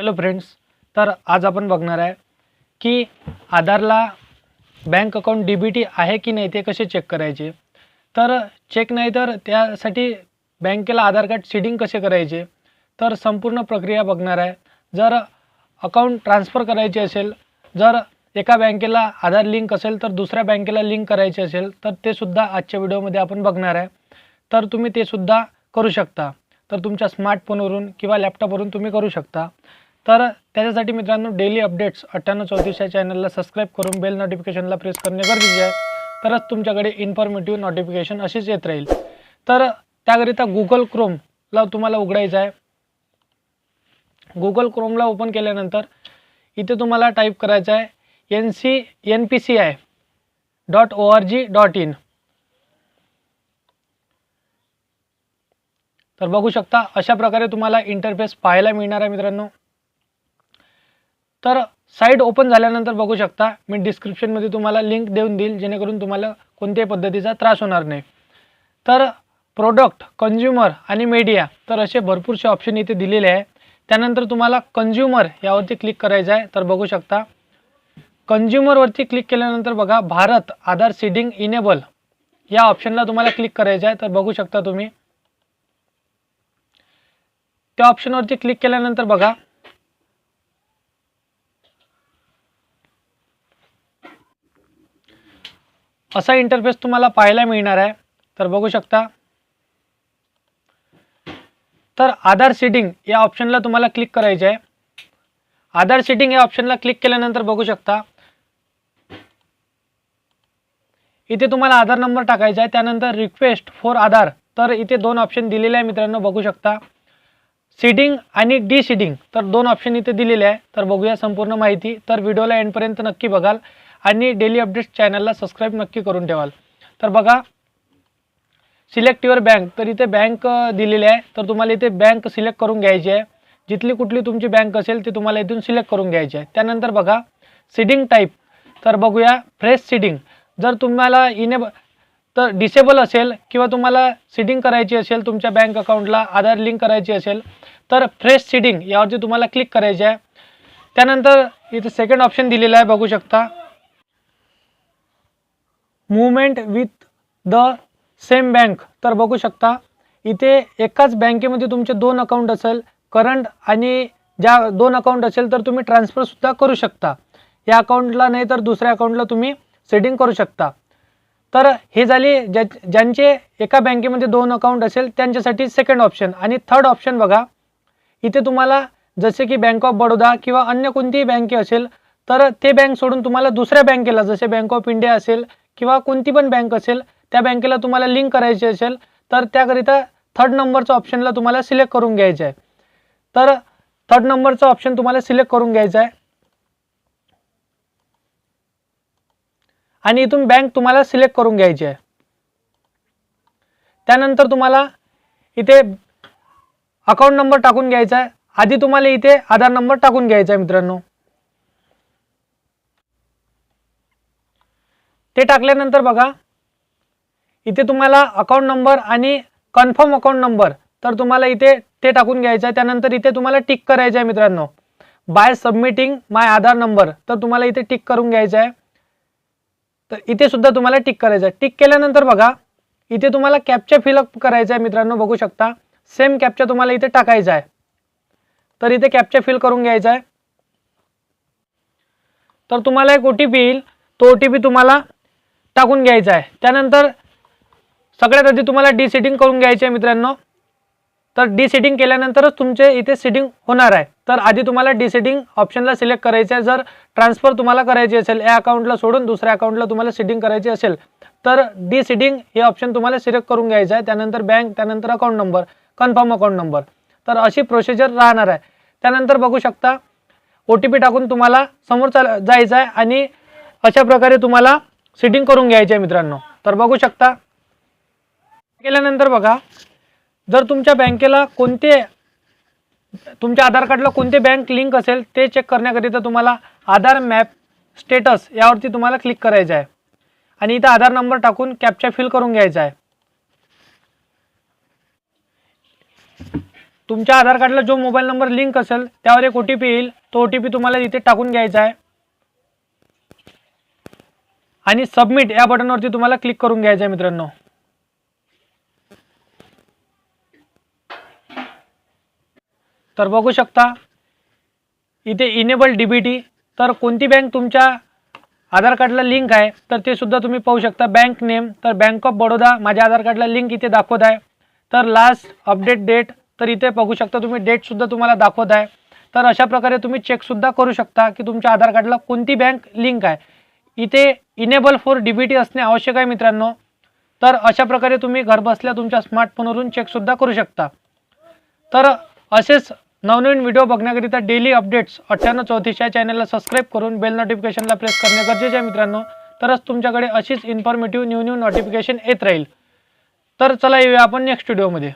Hello friends तर आज आपण बघणार आहे की आधारला bank account D B T आहे की नाही ते कसे चेक करायचे? तर चेक नाही तर त्यासाठी बँकेला आधार कार्ड सीडिंग कसे करायचे? तर संपूर्ण प्रक्रिया बघणार आहे. जर अकाउंट ट्रान्सफर करायचे असेल जर एका बँकेला आधार लिंक असेल तर दुसऱ्या बँकेला लिंक करायचे असेल तर ते सुद्धा आजच्या व्हिडिओमध्ये आपण बघणार आहे. तर तुम्ही ते सुद्धा करू शकता. तर तुमच्या स्मार्टफोनवरून किंवा लॅपटॉपवरून तुम्ही करू शकता. तर त्याच्यासाठी मित्रांनो डेली अपडेट्स अठ्ठ्याण्णव चौतीस या चॅनलला सबस्क्राईब करून बेल नोटिफिकेशनला प्रेस करणे गरजेचे आहे. तरच तुमच्याकडे इन्फॉर्मेटिव्ह नोटिफिकेशन अशीच येत राहील. तर त्याकरिता गुगल क्रोमला तुम्हाला उघडायचं आहे. गुगल क्रोमला ओपन केल्यानंतर इथे तुम्हाला टाईप करायचं आहे. N C N P C I dot O R G dot in तर बघू शकता अशा प्रकारे तुम्हाला इंटरफेस पाहायला मिळणार आहे मित्रांनो. तर साईट ओपन झाल्यानंतर बघू शकता मी डिस्क्रिप्शनमध्ये तुम्हाला लिंक देऊन देईल जेणेकरून तुम्हाला कोणत्याही पद्धतीचा त्रास होणार नाही. तर प्रोडक्ट कंझ्युमर आणि मीडिया तर असे भरपूरसे ऑप्शन इथे दिलेले आहे. त्यानंतर तुम्हाला कंझ्युमर यावरती क्लिक करायचं आहे. तर बघू शकता कंझ्युमरवरती क्लिक केल्यानंतर बघा भारत आधार सीडिंग इनेबल या ऑप्शनला तुम्हाला क्लिक करायचं आहे. तर बघू शकता तुम्ही. त्या ऑप्शनवरती क्लिक केल्यानंतर बघा असा इंटरफेस तुम्हाला पाहायला मिळणार आहे. तर बघू शकता. तर आधार सेटिंग या ऑप्शनला तुम्हाला क्लिक करायचे आहे. आधार सेटिंग या ऑप्शनला क्लिक केल्यानंतर बघू शकता. इथे तुम्हाला आधार नंबर टाकायचा आहे. त्यानंतर रिक्वेस्ट फॉर आधार. तर इथे दोन ऑप्शन दिलेले आहे मित्रांनो बघू शकता. सीडिंग आणि डी सीडिंग तर दोन ऑप्शन इथे दिलेले आहे. तर बघूया संपूर्ण माहिती. तर व्हिडिओला एंडपर्यंत नक्की बघाल. आणि डेली अपडेट्स चॅनलला सबस्क्राईब नक्की करून ठेवाल. तर बघा सिलेक्ट युअर बँक तर इथे बँक दिलेली आहे. तर तुम्हाला इथे बँक सिलेक्ट करून घ्यायची आहे. जिथली कुठली तुमची बँक असेल ती तुम्हाला इथून सिलेक्ट करून घ्यायची आहे. त्यानंतर बघा सीडिंग टाईप तर बघूया फ्रेश सीडिंग जर तुम्हाला इनेब तर डिसेबल असेल किंवा तुम्हाला सीडिंग करायची असेल तुमच्या बँक अकाउंटला आधार लिंक करायची असेल तर फ्रेश सीडिंग यावरती तुम्हाला क्लिक करायचे आहे. त्यानंतर इथे सेकंड ऑप्शन दिलेलं आहे बघू शकता. Movement with the same bank तर बघू शकता इथे एकाच बँकेमध्ये तुमचे दोन अकाउंट असेल करंट आणि ज्या दोन अकाउंट असेल तर तुम्ही ट्रान्सफरसुद्धा करू शकता. या अकाउंटला नाही तर दुसऱ्या अकाउंटला तुम्ही सेटिंग करू शकता. तर हे झाले ज्या ज्यांचे एका बँकेमध्ये दोन अकाउंट असेल त्यांच्यासाठी सेकंड ऑप्शन आणि थर्ड ऑप्शन बघा इथे तुम्हाला जसे की बँक ऑफ बडोदा किंवा अन्य कोणतीही बँके असेल तर ते बँक सोडून तुम्हाला दुसऱ्या बँकेला जसे बँक ऑफ इंडिया असेल किंवा कोणती पण बँक असेल त्या बँकेला तुम्हाला लिंक करायची असेल तर त्याकरिता थर्ड नंबरचं ऑप्शनला तुम्हाला सिलेक्ट करून घ्यायचं आहे. तर थर्ड नंबरचं ऑप्शन तुम्हाला सिलेक्ट करून घ्यायचं आहे. आणि इथून बँक तुम्हाला सिलेक्ट करून घ्यायची आहे. त्यानंतर तुम्हाला इथे अकाउंट नंबर टाकून घ्यायचा आहे. आधी तुम्हाला इथे आधार नंबर टाकून घ्यायचा आहे मित्रांनो. ते टाकल्यानंतर बघा. इथे तुम्हाला अकाउंट नंबर आणि कन्फर्म अकाउंट नंबर तर तुम्हाला इथे ते टाकून घ्यायचं आहे. त्यानंतर इथे तुम्हाला टिक करायचं आहे मित्रांनो. By submitting my Aadhaar number तर तुम्हाला इथे टिक करून घ्यायचं आहे. तर इथे सुद्धा तुम्हाला टिक करायचं आहे. टिक केल्यानंतर बघा इथे तुम्हाला कॅपचा फिलअप करायचा आहे मित्रांनो बघू शकता. सेम कॅपचा तुम्हाला इथे टाकायचा आहे. तर इथे कॅपचा फिल करून घ्यायचा आहे. तर तुम्हाला एक ओ टी पी येईल. तो ओ टी पी तुम्हाला टाकून घ्यायचा आहे. त्यानंतर सगळ्यात आधी तुम्हाला डी सेटिंग करून घ्यायचे आहे मित्रांनो. तर डी सेटिंग केल्यानंतरच तुमचे इथे सेटिंग होणार आहे. तर आधी तुम्हाला डी सेटिंग ऑप्शनला सिलेक्ट करायचं आहे. जर ट्रान्सफर तुम्हाला करायची असेल या अकाउंटला सोडून दुसऱ्या अकाउंटला तुम्हाला सेटिंग करायची असेल तर डी सेटिंग हे ऑप्शन तुम्हाला सिलेक्ट करून घ्यायचं आहे. त्यानंतर बँक त्यानंतर account number confirm account number तर अशी प्रोसिजर राहणार आहे. त्यानंतर बघू शकता ओ टी पी टाकून तुम्हाला समोर चाल जायचं आहे आणि अशा प्रकारे तुम्हाला सेटिंग करून घ्यायची आहे मित्रांनो. तर बघू शकता. केल्यानंतर बघा जर तुमच्या बँकेला कोणते तुमच्या आधार कार्डला कोणते बँक लिंक असेल ते चेक करण्याकरिता तुम्हाला आधार मॅप स्टेटस यावरती तुम्हाला क्लिक करायचं आहे. आणि इथं आधार नंबर टाकून कॅपचा फिल करून घ्यायचा आहे. तुमच्या आधार कार्डला जो मोबाईल नंबर लिंक असेल त्यावर एक ओ टी पी येईल. तो ओ टी पी तुम्हाला इथे टाकून घ्यायचा आहे. आणि सबमिट या बटनवरती तुम्हाला क्लिक करून घ्यायचं आहे मित्रांनो. तर बघू शकता इथे इनेबल डी बी टी तर कोणती बँक तुमच्या आधार कार्डला लिंक आहे तर ते सुद्धा तुम्ही पाहू शकता. बँक नेम तर बँक ऑफ बडोदा माझ्या आधार कार्डला लिंक इथे दाखवत आहे. तर लास्ट अपडेट डेट तर इथे बघू शकता तुम्ही डेटसुद्धा तुम्हाला दाखवत आहे. तर अशा प्रकारे तुम्ही चेकसुद्धा करू शकता की तुमच्या आधार कार्डला कोणती बँक लिंक आहे. इथे enable for D B T असणे आवश्यक आहे मित्रांनो. तर अशा प्रकारे तुम्ही घरबसल्या तुमच्या स्मार्टफोनवरून चेकसुद्धा करू शकता. तर असेच नवनवीन व्हिडिओ बघण्याकरिता डेली अपडेट्स अठ्ठ्याण्णव चौतीस या चॅनलला सबस्क्राईब करून बेल नोटिफिकेशनला प्रेस करणे गरजेचे आहे मित्रांनो. तरच तुमच्याकडे अशीच इन्फॉर्मेटिव्ह न्यू न्यू नोटिफिकेशन येत राहील. तर चला येऊया आपण नेक्स्ट व्हिडिओमध्ये